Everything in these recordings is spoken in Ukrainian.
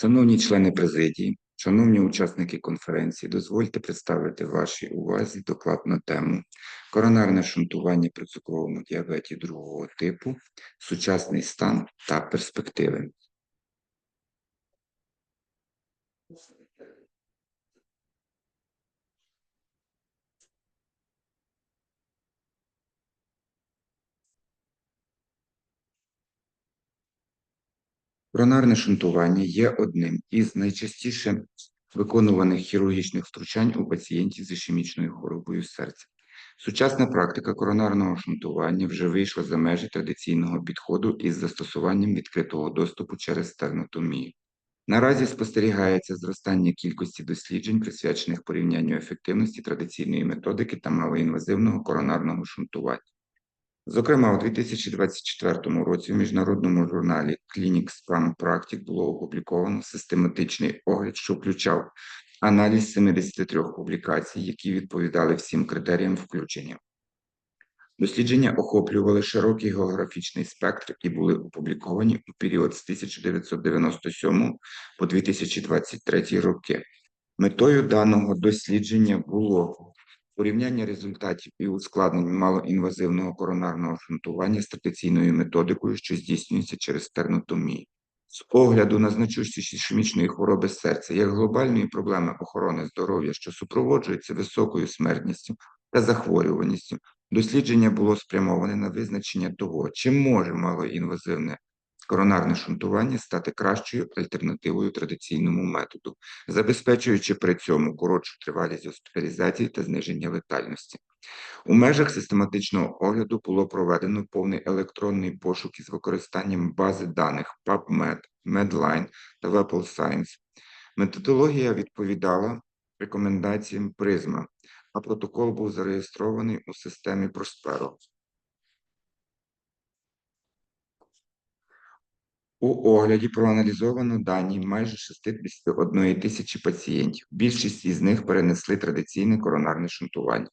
Шановні члени президії, шановні учасники конференції, дозвольте представити вашій увазі докладну тему коронарне шунтування при цукровому діабеті другого типу, сучасний стан та перспективи. Коронарне шунтування є одним із найчастіше виконуваних хірургічних втручань у пацієнтів з ішемічною хворобою серця. Сучасна практика коронарного шунтування вже вийшла за межі традиційного підходу із застосуванням відкритого доступу через стернотомію. Наразі спостерігається зростання кількості досліджень, присвячених порівнянню ефективності традиційної методики та малоінвазивного коронарного шунтування. Зокрема, у 2024 році в міжнародному журналі Clinics From Practice було опубліковано систематичний огляд, що включав аналіз 73 публікацій, які відповідали всім критеріям включення. Дослідження охоплювали широкий географічний спектр і були опубліковані у період з 1997 по 2023 роки. Метою даного дослідження було порівняння результатів і ускладнень малоінвазивного коронарного шунтування з традиційною методикою, що здійснюється через стернотомію. З огляду на значущість ішемічної хвороби серця як глобальної проблеми охорони здоров'я, що супроводжується високою смертністю та захворюваністю, дослідження було спрямоване на визначення того, чи може малоінвазивне коронарне шунтування стати кращою альтернативою традиційному методу, забезпечуючи при цьому коротшу тривалість госпіталізації та зниження летальності. У межах систематичного огляду було проведено повний електронний пошук із використанням бази даних PubMed, Medline та Web Science. Методологія відповідала рекомендаціям Призма, а протокол був зареєстрований у системі Prospero. У огляді проаналізовано дані майже 61 тисячі пацієнтів. Більшість із них перенесли традиційне коронарне шунтування,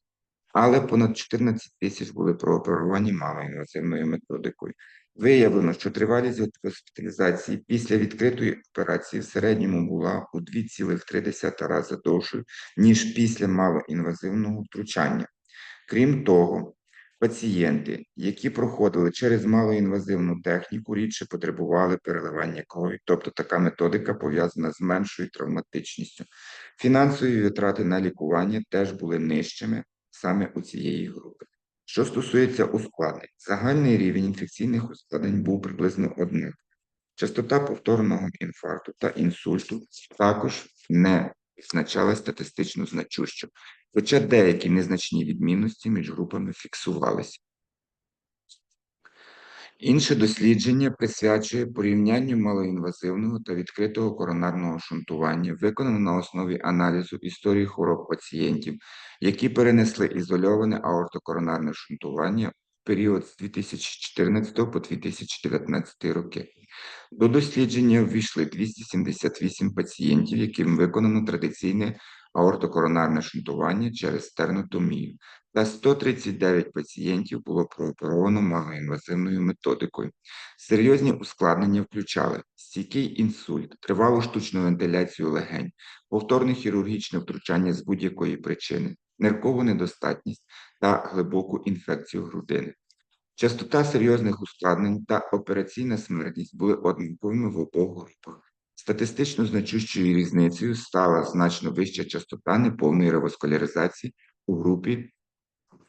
але понад 14 тисяч були прооперовані малоінвазивною методикою. Виявлено, що тривалість госпіталізації після відкритої операції в середньому була у 2,3 рази довшою, ніж після малоінвазивного втручання. Крім того, Пацієнти, які проходили через малоінвазивну техніку, рідше потребували переливання крові, тобто така методика пов'язана з меншою травматичністю. Фінансові витрати на лікування теж були нижчими саме у цієї групи. Що стосується ускладнень, загальний рівень інфекційних ускладнень був приблизно одним. Частота повторного інфаркту та інсульту також не відзначала статистично значущо, хоча деякі незначні відмінності між групами фіксувалися. Інше дослідження присвячує порівнянню малоінвазивного та відкритого коронарного шунтування, виконано на основі аналізу історії хвороб пацієнтів, які перенесли ізольоване аортокоронарне шунтування період з 2014 по 2019 роки. До дослідження ввійшли 278 пацієнтів, яким виконано традиційне аортокоронарне шунтування через стернотомію, та 139 пацієнтів було прооперовано малоінвазивною методикою. Серйозні ускладнення включали стійкий інсульт, тривалу штучну вентиляцію легень, повторне хірургічне втручання з будь-якої причини, ниркову недостатність та глибоку інфекцію грудини. Частота серйозних ускладнень та операційна смертність були однаковими в обох групах. Статистично значущою різницею стала значно вища частота неповної реваскуляризації у групі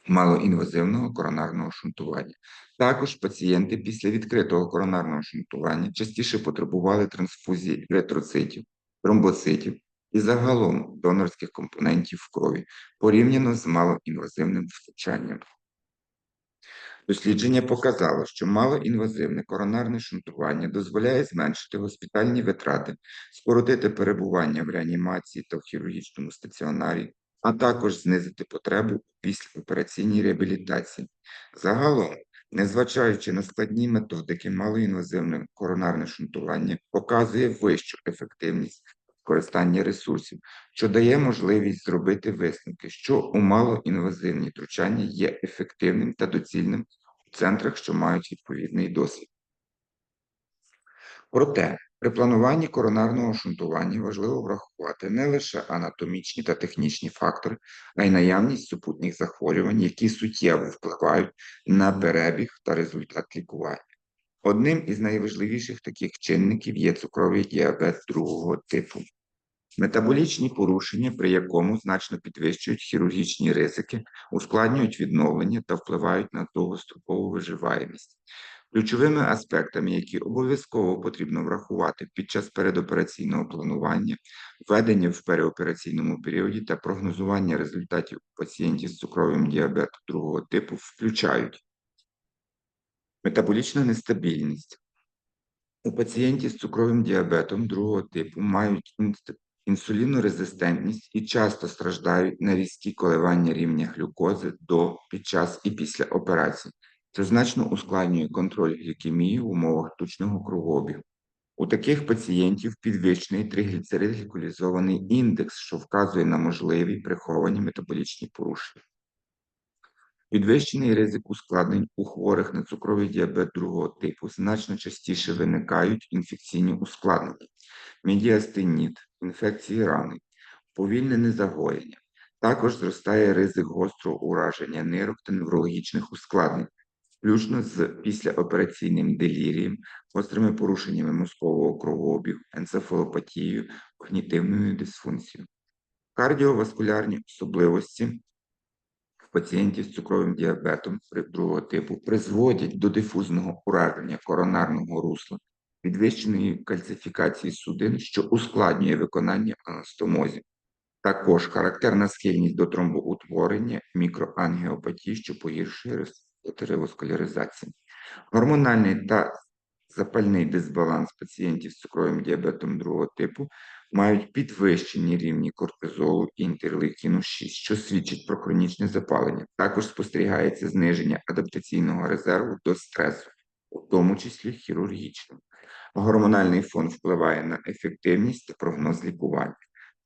малоінвазивного коронарного шунтування. Також пацієнти після відкритого коронарного шунтування частіше потребували трансфузії ретроцитів, тромбоцитів і загалом донорських компонентів в крові порівняно з малоінвазивним втручанням. Дослідження показало, що малоінвазивне коронарне шунтування дозволяє зменшити госпітальні витрати, скоротити перебування в реанімації та в хірургічному стаціонарі, а також знизити потребу у післяопераційній реабілітації. Загалом, незважаючи на складні методики, малоінвазивне коронарне шунтування показує вищу ефективність використання ресурсів, що дає можливість зробити висновки, що у малоінвазивні втручання є ефективним та доцільним у центрах, що мають відповідний досвід. Проте при плануванні коронарного шунтування важливо врахувати не лише анатомічні та технічні фактори, а й наявність супутніх захворювань, які суттєво впливають на перебіг та результат лікування. Одним із найважливіших таких чинників є цукровий діабет другого типу. Метаболічні порушення, при якому значно підвищують хірургічні ризики, ускладнюють відновлення та впливають на довгострокову виживаємість. Ключовими аспектами, які обов'язково потрібно врахувати під час передопераційного планування, введення в переопераційному періоді та прогнозування результатів пацієнтів з цукровим діабетом другого типу включають метаболічна нестабільність. У пацієнтів з цукровим діабетом другого типу мають інсулінорезистентність і часто страждають на різкі коливання рівня глюкози до, під час і після операції. Це значно ускладнює контроль глікемії в умовах тучного кровообігу. У таких пацієнтів підвищений тригліцерид-гліколізований індекс, що вказує на можливі приховані метаболічні порушення. Підвищений ризик ускладнень у хворих на цукровий діабет другого типу значно частіше виникають інфекційні ускладнення, медіастеніт, інфекції рани, повільнене загоєння. Також зростає ризик гострого ураження нирок та неврологічних ускладнень, включно з післяопераційним делірієм, гострими порушеннями мозкового кровообігу, енцефалопатією, когнітивною дисфункцією. Кардіоваскулярні особливості в пацієнтів з цукровим діабетом другого типу призводять до дифузного ураження коронарного русла, підвищеної кальцифікації судин, що ускладнює виконання анастомозів. Також характерна схильність до тромбоутворення мікроангіопатії, що погіршує реваскуляризацію. Гормональний та запальний дисбаланс пацієнтів з цукровим діабетом другого типу мають підвищені рівні кортизолу і інтерлейкіну 6, що свідчить про хронічне запалення. Також спостерігається зниження адаптаційного резерву до стресу, у тому числі хірургічного. Гормональний фон впливає на ефективність та прогноз лікування.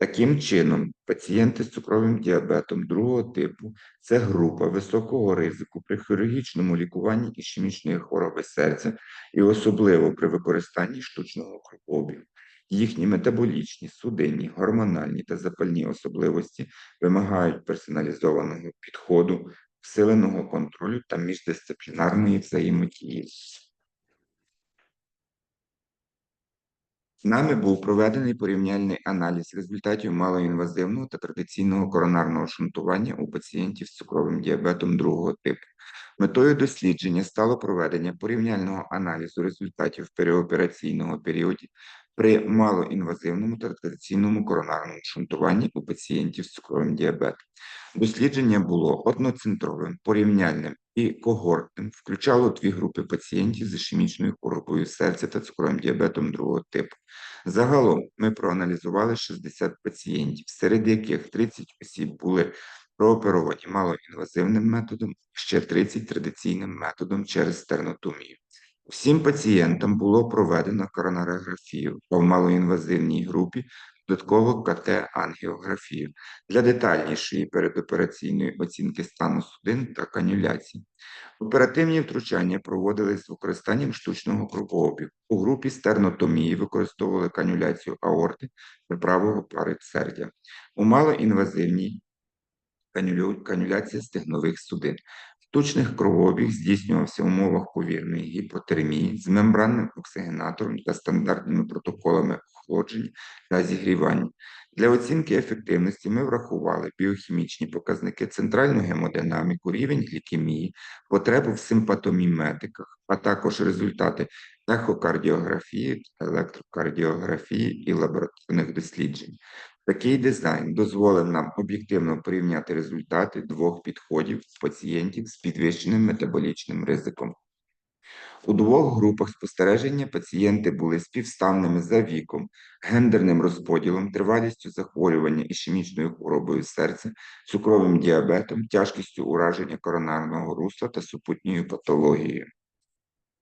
Таким чином, пацієнти з цукровим діабетом другого типу це група високого ризику при хірургічному лікуванні ішемічної хвороби серця і особливо при використанні штучного кровообігу. Їхні метаболічні, судинні, гормональні та запальні особливості вимагають персоналізованого підходу, всиленого контролю та міждисциплінарної взаємодії. Нами був проведений порівняльний аналіз результатів малоінвазивного та традиційного коронарного шунтування у пацієнтів з цукровим діабетом другого типу. Метою дослідження стало проведення порівняльного аналізу результатів переопераційного періоду при малоінвазивному та традиційному коронарному шунтуванні у пацієнтів з цукровим діабетом. Дослідження було одноцентровим, порівняльним і когортним, включало дві групи пацієнтів з ішемічною хворобою серця та цукровим діабетом другого типу. Загалом ми проаналізували 60 пацієнтів, серед яких 30 осіб були прооперовані малоінвазивним методом, ще 30 традиційним методом через стернотомію. Всім пацієнтам було проведено коронарографію, а в малоінвазивній групі додатково КТ-ангіографію для детальнішої передопераційної оцінки стану судин та канюляції. Оперативні втручання проводились з використанням штучного кровообігу. У групі стернотомії використовували канюляцію аорти та правого парипсердя. У малоінвазивній канюляція стегнових судин. Штучних кровообіг здійснювався в умовах повірної гіпотермії з мембранним оксигенатором та стандартними протоколами охолодження та зігрівання. Для оцінки ефективності ми врахували біохімічні показники, центральну гемодинаміку, рівень глікемії, потребу в симпатоміметиках, а також результати ехокардіографії, електрокардіографії і лабораторних досліджень. Такий дизайн дозволив нам об'єктивно порівняти результати двох підходів пацієнтів з підвищеним метаболічним ризиком. У двох групах спостереження пацієнти були співставними за віком, гендерним розподілом, тривалістю захворювання ішемічною хворобою серця, цукровим діабетом, тяжкістю ураження коронарного русла та супутньою патологією.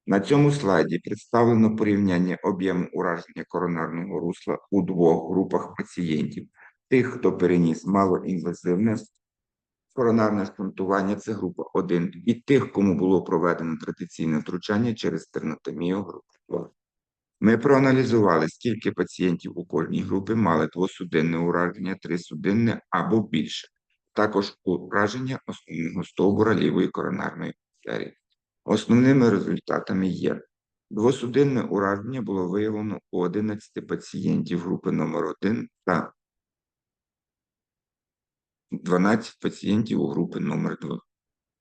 На цьому слайді представлено порівняння об'єму ураження коронарного русла у двох групах пацієнтів: тих, хто переніс малоінвазивне коронарне шунтування, це група 1, і тих, кому було проведено традиційне втручання через стернотомію група 2. Ми проаналізували, скільки пацієнтів у кожній групі мали двосудинне ураження, трисудинне або більше, також ураження основного стовбура лівої коронарної артерії. Основними результатами є двосудинне ураження було виявлено у 11 пацієнтів групи номер 1 та 12 пацієнтів у групи номер 2.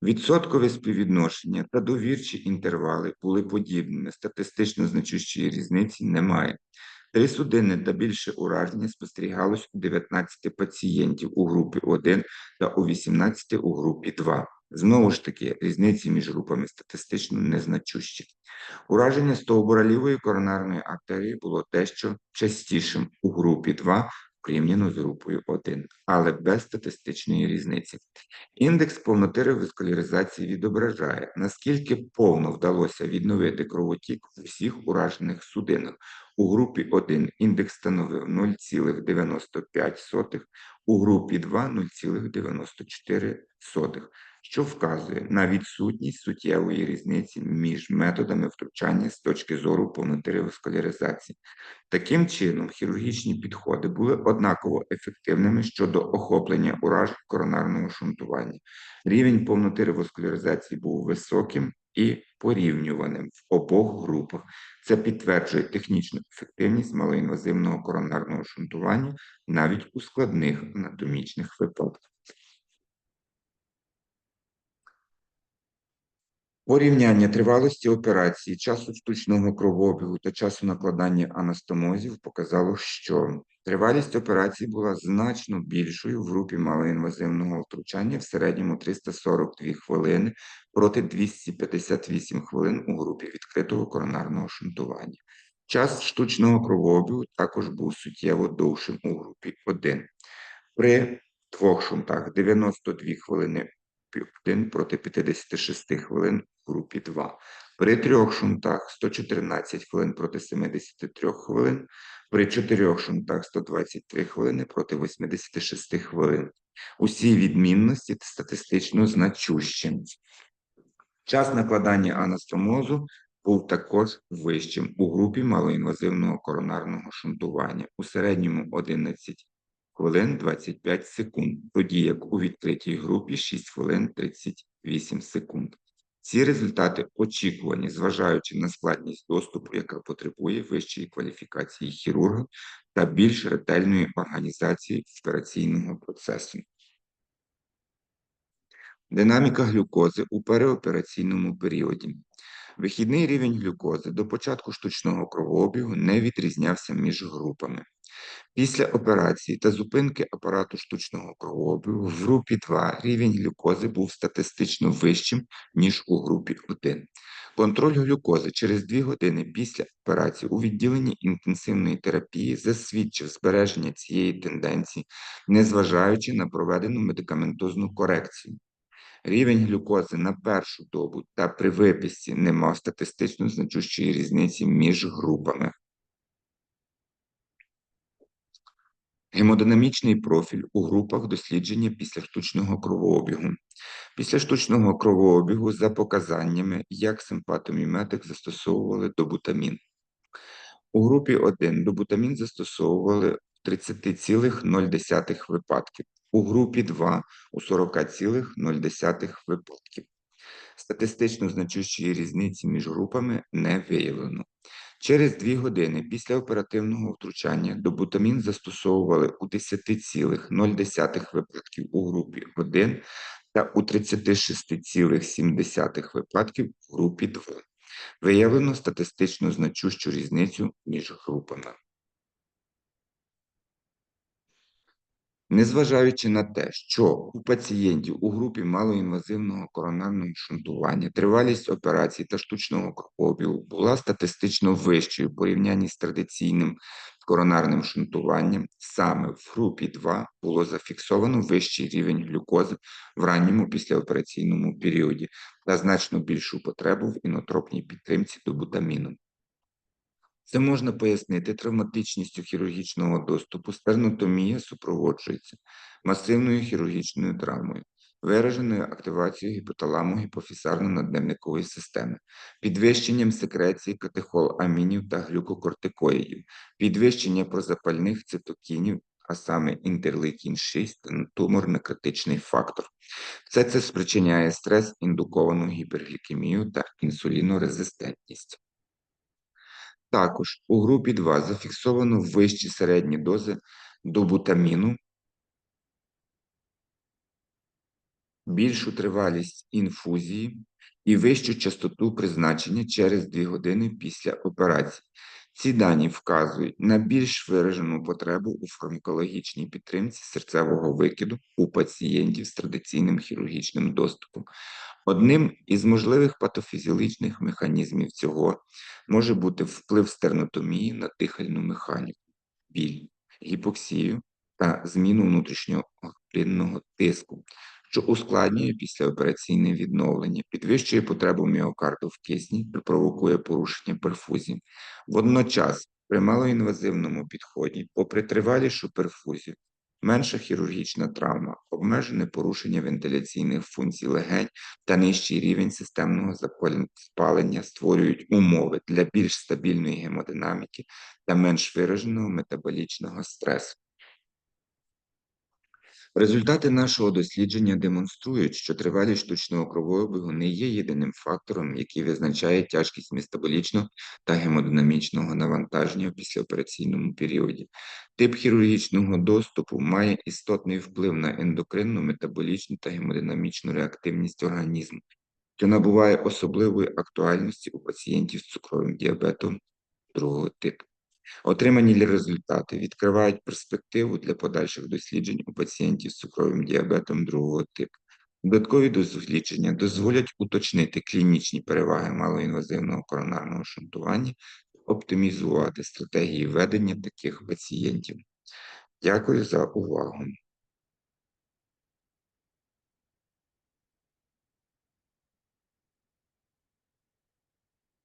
Відсоткове співвідношення та довірчі інтервали були подібними, статистично значущої різниці немає. Трисудинне та більше ураження спостерігалось у 19 пацієнтів у групі 1 та у 18 у групі 2. Знову ж таки, різниці між групами статистично незначущі. Ураження стовбура лівої коронарної артерії було дещо частішим у групі 2 порівняно з групою 1, але без статистичної різниці. Індекс повноти реваскуляризації відображає, наскільки повно вдалося відновити кровотік у всіх уражених судинах. У групі 1 індекс становив 0,95, у групі 2 0,94, що вказує на відсутність суттєвої різниці між методами втручання з точки зору повноти реваскуляризації. Таким чином, хірургічні підходи були однаково ефективними щодо охоплення уражень коронарного шунтування. Рівень повноти реваскуляризації був високим і порівнюваним в обох групах. Це підтверджує технічну ефективність малоінвазивного коронарного шунтування навіть у складних анатомічних випадках. Порівняння тривалості операції, часу штучного кровообігу та часу накладання анастомозів показало, що тривалість операції була значно більшою в групі малоінвазивного втручання в середньому 342 хвилини проти 258 хвилин у групі відкритого коронарного шунтування. Час штучного кровообігу також був суттєво довшим у групі 1. При двох шунтах 92 хвилини 1 проти 56 хвилин групі 2. При трьох шунтах 114 хвилин проти 73 хвилин, при чотирьох шунтах 123 хвилини проти 86 хвилин. Усі відмінності статистично значущі. Час накладання анастомозу був також вищим у групі малоінвазивного коронарного шунтування у середньому 11 хвилин 25 секунд, тоді як у відкритій групі 6 хвилин 38 секунд. Ці результати очікувані, зважаючи на складність доступу, яка потребує вищої кваліфікації хірурга та більш ретельної організації операційного процесу. Динаміка глюкози у переопераційному періоді. Вихідний рівень глюкози до початку штучного кровообігу не відрізнявся між групами. Після операції та зупинки апарату штучного кровообігу в групі 2 рівень глюкози був статистично вищим, ніж у групі 1. Контроль глюкози через 2 години після операції у відділенні інтенсивної терапії засвідчив збереження цієї тенденції, незважаючи на проведену медикаментозну корекцію. Рівень глюкози на першу добу та при виписці не мав статистично значущої різниці між групами. Гемодинамічний профіль у групах дослідження після штучного кровообігу. Після штучного кровообігу за показаннями, як симпатоміметик застосовували добутамін. У групі 1 добутамін застосовували в 30,0 випадків, у групі 2 у 40,0 випадків. Статистично значущої різниці між групами не виявлено. Через дві години після оперативного втручання добутамін застосовували у 10,0 випадків у групі 1 та у 36,7 випадків у групі 2. Виявлено статистично значущу різницю між групами. Незважаючи на те, що у пацієнтів у групі малоінвазивного коронарного шунтування тривалість операцій та штучного кровообігу була статистично вищою в порівнянні з традиційним коронарним шунтуванням, саме в групі 2 було зафіксовано вищий рівень глюкози в ранньому післяопераційному періоді та значно більшу потребу в інотропній підтримці добутаміном. Це можна пояснити травматичністю хірургічного доступу. Стернотомія супроводжується масивною хірургічною травмою. вираженою активацією гіпоталамо-гіпофізарно-надневникової системи, підвищенням секреції катехоламінів та глюкокортикоїдів, підвищення прозапальних цитокінів, а саме інтерлейкін-6 та тумор-некротичний фактор. Все це спричиняє стрес, індуковану гіперглікемію та інсулінорезистентність. Також у групі 2 зафіксовано вищі середні дози добутаміну, більшу тривалість інфузії і вищу частоту призначення через 2 години після операції. Ці дані вказують на більш виражену потребу у фармакологічній підтримці серцевого викиду у пацієнтів з традиційним хірургічним доступом. Одним із можливих патофізіологічних механізмів цього може бути вплив стернотомії на дихальну механіку, біль, гіпоксію та зміну внутрішнього тиску, що ускладнює післяопераційне відновлення, підвищує потребу міокарду в кисні та провокує порушення перфузії. Водночас, при малоінвазивному підході, попри тривалішу перфузію, менша хірургічна травма, обмежене порушення вентиляційних функцій легень та нижчий рівень системного запалення створюють умови для більш стабільної гемодинаміки та менш вираженого метаболічного стресу. Результати нашого дослідження демонструють, що тривалість штучного кровообігу не є єдиним фактором, який визначає тяжкість метаболічного та гемодинамічного навантаження в післяопераційному періоді. Тип хірургічного доступу має істотний вплив на ендокринну, метаболічну та гемодинамічну реактивність організму, що набуває особливої актуальності у пацієнтів з цукровим діабетом другого типу. Отримані результати відкривають перспективу для подальших досліджень у пацієнтів з цукровим діабетом другого типу. Додаткові дослідження дозволять уточнити клінічні переваги малоінвазивного коронарного шунтування, оптимізувати стратегії ведення таких пацієнтів. Дякую за увагу.